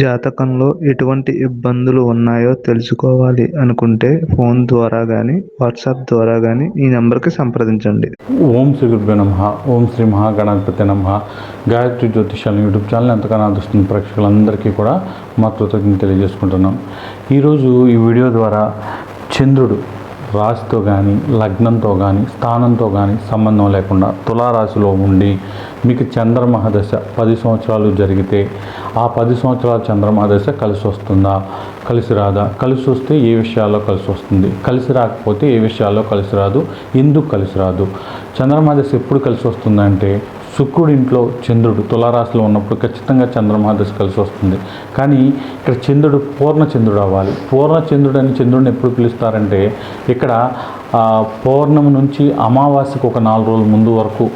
జాతకంలో ఎటువంటి ఇబ్బందులు ఉన్నాయో తెలుసుకోవాలి అనుకుంటే ఫోన్ ద్వారా కానీ వాట్సాప్ ద్వారా కానీ ఈ నెంబర్కి సంప్రదించండి. ఓం శ్రీ గురుభ్యో నమ. ఓం శ్రీ మహాగణాధిపతి నమ. గాయత్రి జ్యోతిషాల యూట్యూబ్ ఛానల్ ఎంతగానో ఆదరిస్తున్న ప్రేక్షకులందరికీ కూడా మా కృతజ్ఞత తెలియజేసుకుంటున్నాం. ఈరోజు ఈ వీడియో ద్వారా చంద్రుడు రాశితో కానీ లగ్నంతో కానీ స్థానంతో కానీ సంబంధం లేకుండా తులారాశిలో ఉండి మీకు చంద్రమహాదశ పది సంవత్సరాలు జరిగితే ఆ పది సంవత్సరాల చంద్రమహాదశ కలిసి వస్తుందా? కలిసి రాదా? కలిసి వస్తే ఏ విషయాల్లో కలిసి వస్తుంది? కలిసి రాకపోతే ఏ విషయాల్లో కలిసి రాదు? ఎందుకు కలిసి రాదు? చంద్రమహాదశ ఎప్పుడు కలిసి వస్తుందంటే శుక్రుడి ఇంట్లో చంద్రుడు తులారాశిలో ఉన్నప్పుడు ఖచ్చితంగా చంద్రమహాదశ కలిసి వస్తుంది. కానీ ఇక్కడ చంద్రుడు పూర్ణ చంద్రుడు అవ్వాలి. పూర్ణ చంద్రుడు అని చంద్రుడిని ఎప్పుడు పిలుస్తారంటే ఇక్కడ పౌర్ణమి నుంచి అమావాస్యకు ఒక నాలుగు రోజుల ముందు వరకు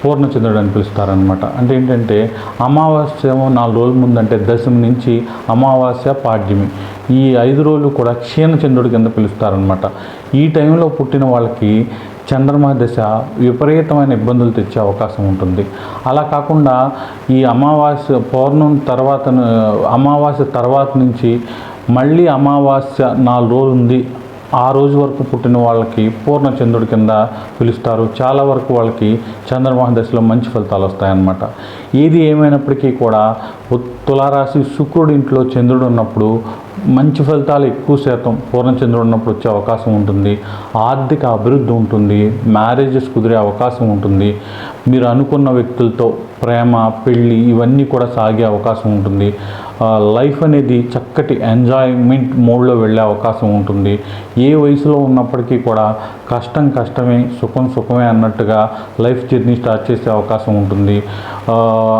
పూర్ణచంద్రుడు అని పిలుస్తారనమాట అంటే ఏంటంటే అమావాస్య నాలుగు రోజుల ముందు అంటే దశమి నుంచి అమావాస్య పాడ్యమి. ఈ ఐదు రోజులు కూడా క్షీణచంద్రుడి కింద పిలుస్తారనమాట ఈ టైంలో పుట్టిన వాళ్ళకి చంద్రమ దశ విపరీతమైన ఇబ్బందులు తెచ్చే అవకాశం ఉంటుంది. అలా కాకుండా ఈ అమావాస్య పౌర్ణం తర్వాత అమావాస్య తర్వాత నుంచి మళ్ళీ అమావాస్య నాలుగు రోజులు ఉంది. ఆ రోజు వరకు పుట్టిన వాళ్ళకి పూర్ణచంద్రుడి కింద పిలుస్తారు. చాలా వరకు వాళ్ళకి చంద్రమోహన్ దశలో మంచి ఫలితాలు వస్తాయన్నమాట. ఏది ఏమైనప్పటికీ కూడా తులారాశి శుక్రుడి ఇంట్లో చంద్రుడు ఉన్నప్పుడు మంచి ఫలితాలు ఎక్కువ శాతం పూర్ణచంద్రుడు ఉన్నప్పుడు వచ్చే అవకాశం ఉంటుంది. ఆర్థిక అభివృద్ధి ఉంటుంది. మ్యారేజెస్ కుదిరే అవకాశం ఉంటుంది. మీరు అనుకున్న వ్యక్తులతో ప్రేమ పెళ్ళి ఇవన్నీ కూడా సాగే అవకాశం ఉంటుంది. లైఫ్ అనేది చక్కటి ఎంజాయ్మెంట్ మోడ్లో వెళ్ళే అవకాశం ఉంటుంది. ఏ వయసులో ఉన్నప్పటికీ కూడా కష్టం కష్టమే సుఖం సుఖమే అన్నట్టుగా లైఫ్ జర్నీ స్టార్ట్ చేసే అవకాశం ఉంటుంది.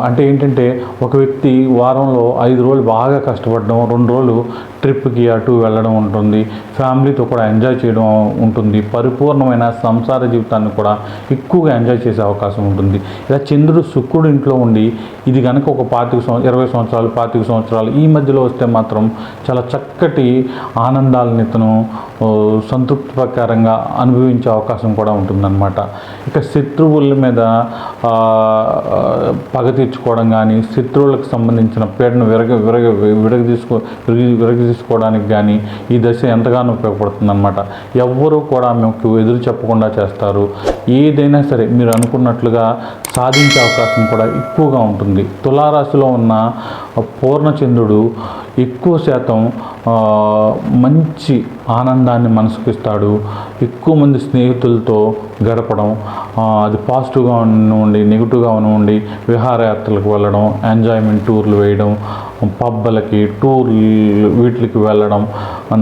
అంటే ఏంటంటే ఒక వ్యక్తి వారంలో ఐదు రోజులు బాగా కష్టపడడం రెండు రోజులు ట్రిప్కి అటు వెళ్ళడం ఉంటుంది. ఫ్యామిలీతో కూడా ఎంజాయ్ చేయడం ఉంటుంది. పరిపూర్ణమైన సంసార జీవితాన్ని కూడా ఎక్కువగా ఎంజాయ్ చేసే అవకాశం ఉంటుంది. ఇలా చంద్రుడు శుక్రుడు ఇంట్లో ఉండి ఇది కనుక ఒక పాతిక సంవత్సరం ఇరవై సంవత్సరాలు పాతిక సంవత్సరాలు ఈ మధ్యలో వస్తే మాత్రం చాలా చక్కటి ఆనందాలని ఇతను సంతృప్తి ప్రకారంగా అనుభవించే అవకాశం కూడా ఉంటుందన్నమాట. ఇక శత్రువుల మీద పగ తీర్చుకోవడం కానీ శత్రువులకు సంబంధించిన పీడను విరగ విరగ విరగ తీసుకో విరగ విరగ తీసుకోవడానికి కానీ ఈ దశ ఎంతగానో ఉపయోగపడుతుంది అనమాట ఎవ్వరూ కూడా మీకు ఎదురు చెప్పకుండా చేస్తారు. ఏదైనా సరే మీరు అనుకున్నట్లుగా సాధించే అవకాశం కూడా ఎక్కువగా ఉంటుంది. తులారాశిలో ఉన్న పూర్ణచంద్రుడు ఎక్కువ శాతం మంచి ఆనందాన్ని మనసుకు ఇస్తాడు. ఎక్కువ మంది స్నేహితులతో గడపడం అది పాజిటివ్గా ఉండి నెగిటివ్గా ఉండి విహారయాత్రలకు వెళ్ళడం ఎంజాయ్మెంట్ టూర్లు వేయడం పబ్బలకి టూర్లు వీటికి వెళ్ళడం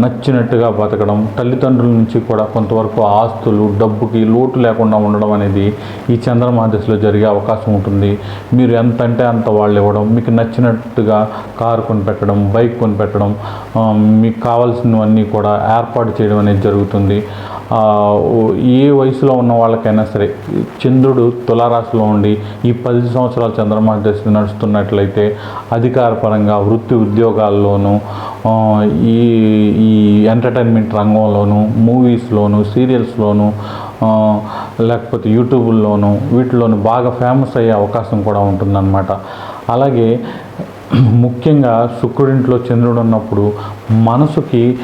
నచ్చినట్టుగా బతకడం తల్లిదండ్రుల నుంచి కూడా కొంతవరకు ఆస్తులు డబ్బుకి లోటు లేకుండా ఉండడం అనేది ఈ చంద్రమహాదశలో జరిగే అవకాశం ఉంటుంది. మీరు ఎంత అంటే అంత వాళ్ళు ఇవ్వడం మీకు నచ్చినట్టుగా కారు కొనిపెట్టడం బైక్ కొనిపెట్టడం మీకు కావాల్సినవన్నీ కూడా ఏర్పాటు చేయడం అనేది జరుగుతుంది. ఏ వయసులో ఉన్న వాళ్ళకైనా సరే చంద్రుడు తులారాశిలో ఉండి ఈ పది సంవత్సరాలు చంద్రమా దశ నడుస్తున్నట్లయితే అధికారపరంగా వృత్తి ఉద్యోగాల్లోనూ ఈ ఈ ఎంటర్టైన్మెంట్ రంగంలోనూ మూవీస్లోను సీరియల్స్లోను లేకపోతే యూట్యూబ్లోను వీటిలోను బాగా ఫేమస్ అయ్యే అవకాశం కూడా ఉంటుందన్నమాట. అలాగే ముఖ్యంగా శుక్రుడింట్లో చంద్రుడు ఉన్నప్పుడు మనసుకి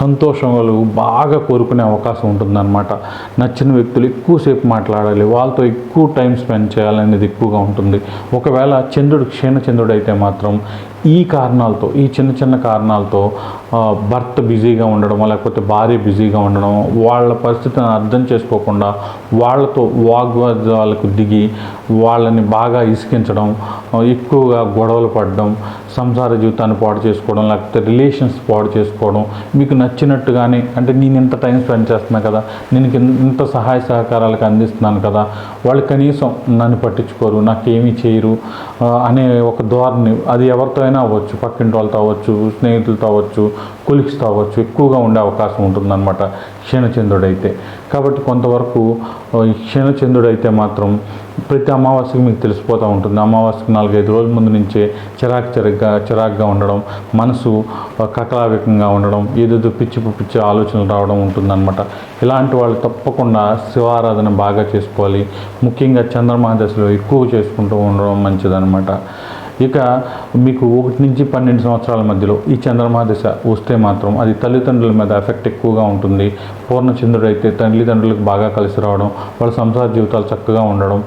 సంతోషములు సంతోషాలు బాగా కోరుకునే అవకాశం ఉంటుందన్నమాట. నచ్చిన వ్యక్తులు ఎక్కువసేపు మాట్లాడాలి వాళ్ళతో ఎక్కువ టైం స్పెండ్ చేయాలనేది ఎక్కువగా ఉంటుంది. ఒకవేళ చంద్రుడు క్షీణచంద్రుడు అయితే మాత్రం ఈ కారణాలతో ఈ చిన్న చిన్న కారణాలతో భర్త బిజీగా ఉండడం లేకపోతే భార్య బిజీగా ఉండడం వాళ్ళ పరిస్థితిని అర్థం చేసుకోకుండా వాళ్ళతో వాగ్వాదాలకు దిగి వాళ్ళని బాగా ఇసికించడం ఎక్కువగా గొడవలు పడడం సంసార జీవితాన్ని పాడు చేసుకోవడం లేకపోతే రిలేషన్స్ పాడు చేసుకోవడం మీకు నచ్చినట్టుగానే అంటే నేను ఇంత టైం స్పెండ్ చేస్తున్నా కదా నేను ఇంత సహాయ సహకారాలకు అందిస్తున్నాను కదా వాళ్ళు కనీసం నన్ను పట్టించుకోరు నాకేమీ చేయరు అనే ఒక ధోరణి అది ఎవరితో అయినా అవ్వచ్చు పక్కింటి వాళ్ళతో అవ్వచ్చు స్నేహితులతో అవ్వచ్చు కొలిక్స్తో అవ్వచ్చు ఎక్కువగా ఉండే అవకాశం ఉంటుందన్నమాట క్షీణచంద్రుడైతే. కాబట్టి కొంతవరకు క్షీణచంద్రుడైతే మాత్రం ప్రతి అమావాస్యకి మీకు తెలిసిపోతూ ఉంటుంది. అమావాస్యకి నాలుగైదు రోజుల ముందు నుంచే చిరాకు చిరగ్గా చిరాకుగా ఉండడం మనసు కకలావికంగా ఉండడం ఏదేదో పిచ్చి పిచ్చి ఆలోచనలు రావడం ఉంటుందన్నమాట. ఇలాంటి వాళ్ళు తప్పకుండా శివారాధన బాగా చేసుకోవాలి. ముఖ్యంగా చంద్రమహాదశలో ఎక్కువ చేసుకుంటూ ఉండడం మంచిదన్నమాట. ఇక మీకు ఒకటి నుంచి పన్నెండు సంవత్సరాల మధ్యలో ఈ చంద్రమా దశ వస్తే మాత్రం అది తల్లిదండ్రుల మీద ఎఫెక్ట్ ఎక్కువగా ఉంటుంది. పూర్ణచంద్రుడు అయితే తల్లిదండ్రులకు బాగా కలిసి రావడం వాళ్ళ సంసార జీవితాలు చక్కగా ఉండడం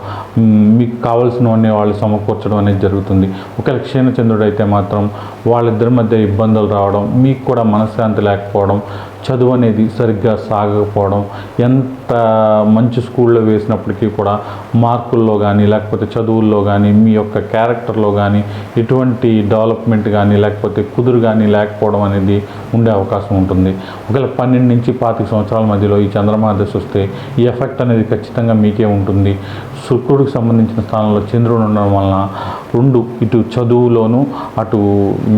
మీకు కావాల్సినవన్నీ వాళ్ళు సమకూర్చడం అనేది జరుగుతుంది. ఒకవేళ క్షీణచంద్రుడు అయితే మాత్రం వాళ్ళిద్దరి మధ్య ఇబ్బందులు రావడం మీకు కూడా మనశ్శాంతి లేకపోవడం చదువు అనేది సరిగ్గా సాగకపోవడం ఎంత మంచి స్కూల్లో వేసినప్పటికీ కూడా మార్కుల్లో కానీ లేకపోతే చదువుల్లో కానీ మీ యొక్క క్యారెక్టర్లో కానీ ఎటువంటి డెవలప్మెంట్ కానీ లేకపోతే కుదురు కానీ లేకపోవడం అనేది ఉండే అవకాశం ఉంటుంది. ఒకవేళ పన్నెండు నుంచి పాతిక సంవత్సరాల మధ్యలో ఈ చంద్రమా దశ వస్తే ఈ ఎఫెక్ట్ అనేది ఖచ్చితంగా మీకే ఉంటుంది. శుక్రుడికి సంబంధించిన స్థానంలో చంద్రుడు ఉండడం వలన రెండు ఇటు చదువులోను అటు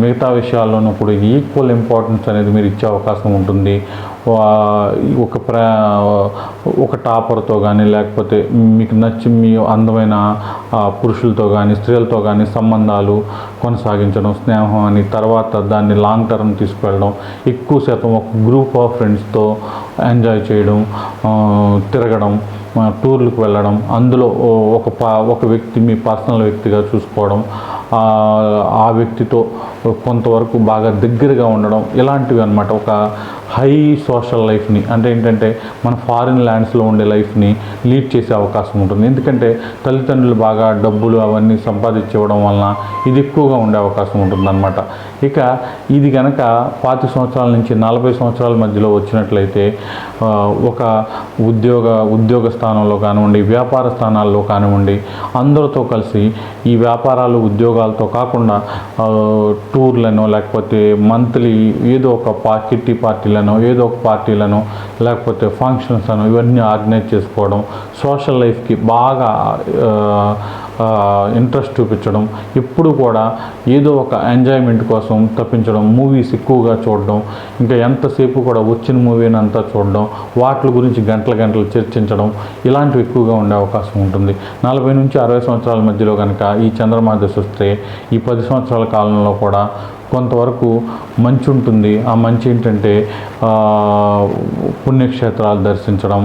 మిగతా విషయాల్లోనూ కూడా ఈక్వల్ ఇంపార్టెన్స్ అనేది మీరు ఇచ్చే అవకాశం ఉంటుంది. ఒక ప్ర ఒక టాపర్తో కానీ లేకపోతే మీకు నచ్చి మీ అందమైన పురుషులతో కానీ స్త్రీలతో కానీ సంబంధాలు కొనసాగించడం స్నేహం అని తర్వాత దాన్ని లాంగ్ టర్మ్ తీసుకువెళ్ళడం ఎక్కువ శాతం ఒక గ్రూప్ ఆఫ్ ఫ్రెండ్స్తో ఎంజాయ్ చేయడం తిరగడం టూర్లకు వెళ్ళడం అందులో ఒక పా ఒక వ్యక్తి మీ పర్సనల్ వ్యక్తిగా చూసుకోవడం ఆ, వ్యక్తితో కొంతవరకు బాగా దగ్గరగా ఉండడం ఇలాంటివి అన్నమాట. ఒక హై సోషల్ లైఫ్ని అంటే ఏంటంటే మన ఫారిన్ ల్యాండ్స్లో ఉండే లైఫ్ని లీడ్ చేసే అవకాశం ఉంటుంది. ఎందుకంటే తల్లిదండ్రులు బాగా డబ్బులు అవన్నీ సంపాదించివ్వడం వలన ఇది ఎక్కువగా ఉండే అవకాశం ఉంటుంది అనమాట ఇక ఇది కనుక పాతి సంవత్సరాల నుంచి నలభై సంవత్సరాల మధ్యలో వచ్చినట్లయితే ఒక ఉద్యోగ ఉద్యోగ స్థానంలో కానివ్వండి వ్యాపార స్థానాల్లో కానివ్వండి అందరితో కలిసి ఈ వ్యాపారాలు ఉద్యోగాలతో కాకుండా టూర్లనో టూర్లను లేకపోతే మంత్లీ ఏదో ఒక పా కిట్టి పార్టీలను ఏదో ఒక పార్టీలను లేకపోతే ఫంక్షన్స్ అను ఇవన్నీ ఆర్గనైజ్ చేసుకోవడం సోషల్ లైఫ్కి బాగా ఇంట్రెస్ట్ చూపించడం ఎప్పుడు కూడా ఏదో ఒక ఎంజాయ్మెంట్ కోసం తప్పించడం మూవీస్ ఎక్కువగా చూడడం ఇంకా ఎంతసేపు కూడా వచ్చిన మూవీని అంతా చూడడం వాటి గురించి గంటల గంటలు చర్చించడం ఇలాంటివి ఎక్కువగా ఉండే అవకాశం ఉంటుంది. నలభై నుంచి అరవై సంవత్సరాల మధ్యలో కనుక ఈ చంద్రమా దశ వస్తే ఈ పది సంవత్సరాల కాలంలో కూడా కొంతవరకు మంచి ఉంటుంది. ఆ మంచి ఏంటంటే పుణ్యక్షేత్రాలు దర్శించడం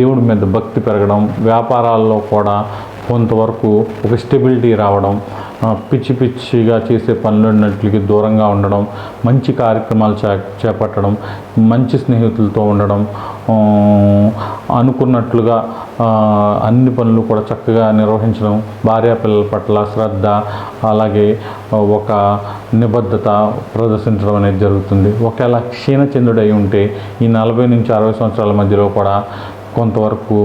దేవుడి మీద భక్తి పెరగడం వ్యాపారాల్లో కూడా కొంతవరకు ఒక స్టెబిలిటీ రావడం పిచ్చి పిచ్చిగా చేసే పనులన్నింటికి దూరంగా ఉండడం మంచి కార్యక్రమాలు చే చేపట్టడం మంచి స్నేహితులతో ఉండడం అనుకున్నట్లుగా అన్ని పనులు కూడా చక్కగా నిర్వహించడం భార్యా పిల్లల పట్ల శ్రద్ధ అలాగే ఒక నిబద్ధత ప్రదర్శించడం అనేది జరుగుతుంది. ఒకవేళ క్షీణచంద్రుడై ఉంటే ఈ నలభై నుంచి అరవై సంవత్సరాల మధ్యలో కూడా కొంతవరకు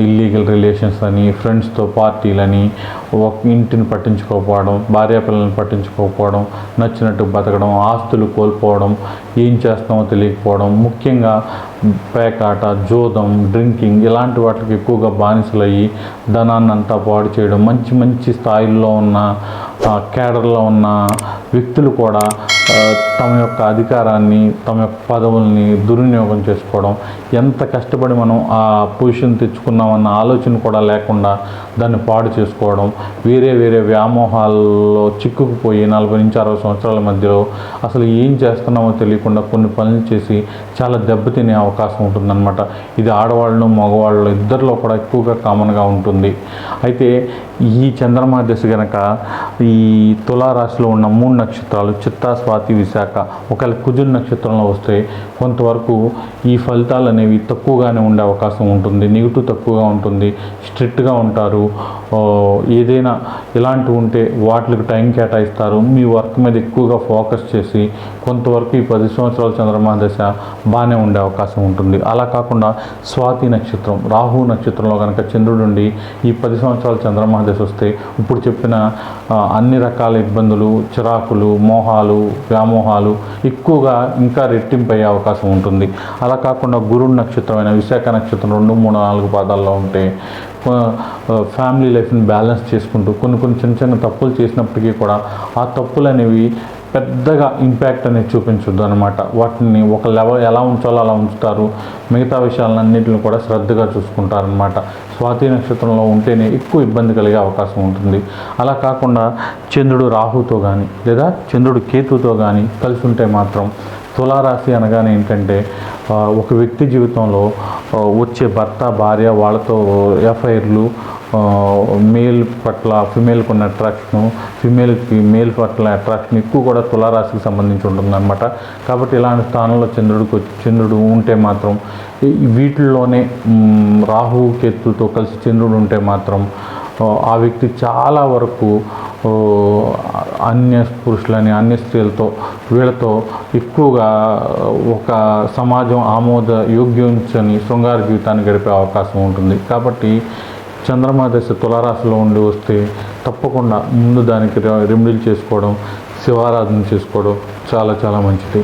ఇల్లీగల్ రిలేషన్స్ అని ఫ్రెండ్స్తో పార్టీలని ఒక ఇంటిని పట్టించుకోకపోవడం భార్యాపిల్లల్ని పట్టించుకోకపోవడం నచ్చినట్టు బతకడం ఆస్తులు కోల్పోవడం ఏం చేస్తామో తెలియకపోవడం ముఖ్యంగా పేకాట జోదం డ్రింకింగ్ ఇలాంటి వాటికి ఎక్కువగా బానిసలయ్యి ధనాన్ని అంతా పాడు చేయడం మంచి మంచి స్థాయిల్లో ఉన్న కేడర్లో ఉన్న వ్యక్తులు కూడా తమ యొక్క అధికారాన్ని తమ యొక్క పదవుల్ని దుర్వినియోగం చేసుకోవడం ఎంత కష్టపడి మనం ఆ పొజిషన్ తెచ్చుకున్నామన్న ఆలోచన కూడా లేకుండా దాన్ని పాడు చేసుకోవడం వేరే వేరే వ్యామోహాల్లో చిక్కుకుపోయి నలభై నుంచి అరవై సంవత్సరాల మధ్యలో అసలు ఏం చేస్తున్నామో తెలియకుండా కొన్ని పనులు చేసి చాలా దెబ్బతినే అవకాశం ఉంటుందన్నమాట. ఇది ఆడవాళ్ళు మగవాళ్ళు ఇద్దరిలో కూడా ఎక్కువగా కామన్గా ఉంటుంది. అయితే ఈ చంద్రమా దశ గనక ఈ ఈ తులారాశిలో ఉన్న మూడు నక్షత్రాలు చిత్తా స్వాతి విశాఖ ఒకవేళ కుజున్ నక్షత్రంలో వస్తే కొంతవరకు ఈ ఫలితాలు అనేవి తక్కువగానే ఉండే అవకాశం ఉంటుంది. నెగిటివ్ తక్కువగా ఉంటుంది. స్ట్రిక్ట్గా ఉంటారు. ఏదైనా ఇలాంటివి ఉంటే వాటికి టైం కేటాయిస్తారు. మీ వర్క్ మీద ఎక్కువగా ఫోకస్ చేసి కొంతవరకు ఈ పది సంవత్సరాల చంద్రమా దశ బాగానే ఉండే అవకాశం ఉంటుంది. అలా కాకుండా స్వాతి నక్షత్రం రాహు నక్షత్రంలో కనుక చంద్రుడు ఉండి ఈ పది సంవత్సరాల చంద్రమా దశ వస్తే ఇప్పుడు చెప్పిన అన్ని రకాల ఇబ్బందులు చిరాకులు మోహాలు వ్యామోహాలు ఎక్కువగా ఇంకా రెట్టింపయ్యే అవకాశం ఉంటుంది. అలా కాకుండా గురుడు నక్షత్రమైన విశాఖ నక్షత్రం రెండు మూడు నాలుగు పాదాల్లో ఉంటే ఫ్యామిలీ లైఫ్ని బ్యాలెన్స్ చేసుకుంటూ కొన్ని కొన్ని చిన్న చిన్న తప్పులు చేసినప్పటికీ కూడా ఆ తప్పులు అనేవి పెద్దగా ఇంపాక్ట్ అనేది చూపించొద్దు అనమాట వాటిని ఒక లెవెల్ ఎలా ఉంచాలో అలా ఉంచుతారు. మిగతా విషయాలన్నింటిని కూడా శ్రద్ధగా చూసుకుంటారనమాట స్వాతి నక్షత్రంలో ఉంటేనే ఎక్కువ ఇబ్బంది కలిగే అవకాశం ఉంటుంది. అలా కాకుండా చంద్రుడు రాహుతో కానీ లేదా చంద్రుడు కేతుతో కానీ కలిసి ఉంటే మాత్రం తులారాశి అనగానే ఏంటంటే ఒక వ్యక్తి జీవితంలో వచ్చే భర్త భార్య వాళ్ళతో ఎఫ్ఐఆర్లు మేల్ పట్ల ఫిమేల్కి ఉన్న అట్రాక్షను ఫిమేల్కి మేల్ పట్ల అట్రాక్షన్ ఎక్కువ కూడా తులారాశికి సంబంధించి ఉంటుందన్నమాట. కాబట్టి ఇలాంటి స్థానంలో చంద్రుడికి వచ్చి- చంద్రుడు ఉంటే మాత్రం వీటిల్లోనే రాహు కేతుతో కలిసి చంద్రుడు ఉంటే మాత్రం ఆ, వ్యక్తి చాలా వరకు అన్య పురుషులని అన్య స్త్రీలతో వీళ్ళతో ఎక్కువగా ఒక సమాజం ఆమోద యోగ్యించని శృంగార జీవితాన్ని గడిపే అవకాశం ఉంటుంది. కాబట్టి చంద్రమా దశ తులారాశిలో ఉండి వస్తే తప్పకుండా ముందు దానికి రెమెడీలు చేసుకోవడం శివారాధన చేసుకోవడం చాలా చాలా మంచిది.